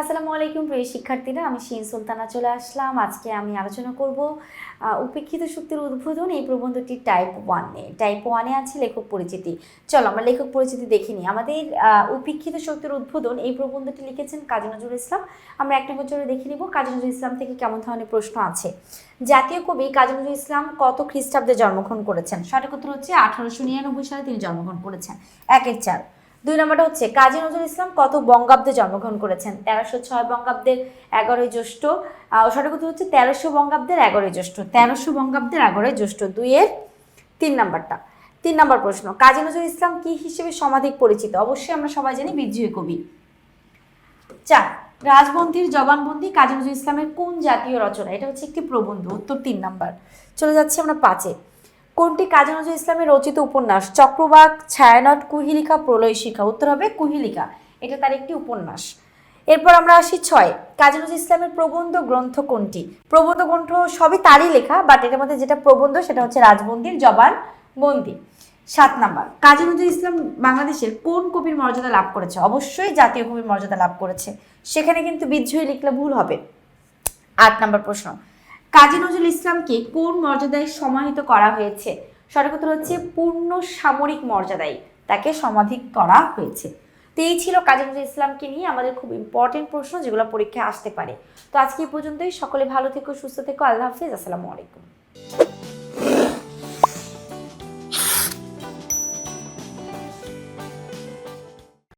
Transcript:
আসসালামু আলাইকুম প্রিয় শিক্ষার্থীরা, আমি শিন সুলতানা চলে আসলাম। আজকে আমি আলোচনা করব উপেক্ষিত শক্তির উদ্বোধন এই প্রবন্ধটি টাইপ ওয়ানে টাইপ ওয়ানে আছে লেখক পরিচিতি। চলো আমরা লেখক পরিচিতি দেখে নিই। আমাদের উপেক্ষিত শক্তির উদ্বোধন এই প্রবন্ধটি লিখেছেন কাজী নজরুল ইসলাম। আমরা এক নম্বর চলে দেখে নিব কাজী নজরুল ইসলাম থেকে কেমন ধরনের প্রশ্ন আছে। জাতীয় কবি কাজী নজরুল ইসলাম কত খ্রিস্টাব্দে জন্মগ্রহণ করেছেন? সঠিক উত্তর হচ্ছে আঠারোশো নিরানব্বই সালে তিনি জন্মগ্রহণ করেছেন। একের চার। দুই নম্বরটা হচ্ছে, কাজী নজরুল ইসলাম কত বঙ্গাব্দে জন্মগ্রহণ করেছেন? তেরোশো ছয় বঙ্গাব্দের এগারোই জ্যৈষ্ঠ। সঠিক উত্তর হচ্ছে তেরোশো বঙ্গাব্দের এগারোই জ্যৈষ্ঠ। তেরোশো বঙ্গাব্দের এগারোই জ্যৈষ্ঠ দুইয়ের তিন নম্বরটা। তিন নম্বর প্রশ্ন, কাজী নজরুল ইসলাম কি হিসেবে সমাধিক পরিচিত? অবশ্যই আমরা সবাই জানি বিদ্রোহী কবি। চার, রাজবন্দির জবানবন্দি কাজী নজরুল ইসলামের কোন জাতীয় রচনা? এটা হচ্ছে একটি প্রবন্ধ, উত্তর তিন নাম্বার। চলে যাচ্ছে আমরা পাঁচে। কোনটি কাজী নজরুল ইসলামের রচিত উপন্যাস? চক্রবাক, ছায়ানট, কুহিলিকা, প্রলয় শিখা। উত্তর হবে কুহিলিকা। এটা তার একটি উপন্যাস। এরপর আমরা আসি ছয়। কাজী নজরুল ইসলামের প্রবন্ধ গ্রন্থ কোনটি? প্রবন্ধ গ্রন্থ সবই তারই লেখা বাট এটার মধ্যে যেটা প্রবন্ধ সেটা হচ্ছে রাজবন্দির জবান বন্দি। সাত নাম্বার। কাজী নজরুল ইসলাম বাংলাদেশের কোন কবির মর্যাদা লাভ করেছে? অবশ্যই জাতীয় কবির মর্যাদা লাভ করেছে। সেখানে কিন্তু বিদ্রোহী লিখলে ভুল হবে। আট নম্বর প্রশ্ন। কাজী নজরুল ইসলামকে কোন মর্যাদায় সমাহিত করা হয়েছে? সঠিক হচ্ছে পূর্ণ সামরিক মর্যাদায় তাকে সমাধি করা হয়েছে। তো এই ছিল কাজী নজরুল ইসলামকে নিয়ে আমাদের খুব ইম্পর্টেন্ট প্রশ্ন যেগুলো পরীক্ষায় আসতে পারে। তো আজকে এই পর্যন্তই। সকলে ভালো থেকো, সুস্থ থেকো। আল্লাহ হাফিজ। আসসালামু আলাইকুম।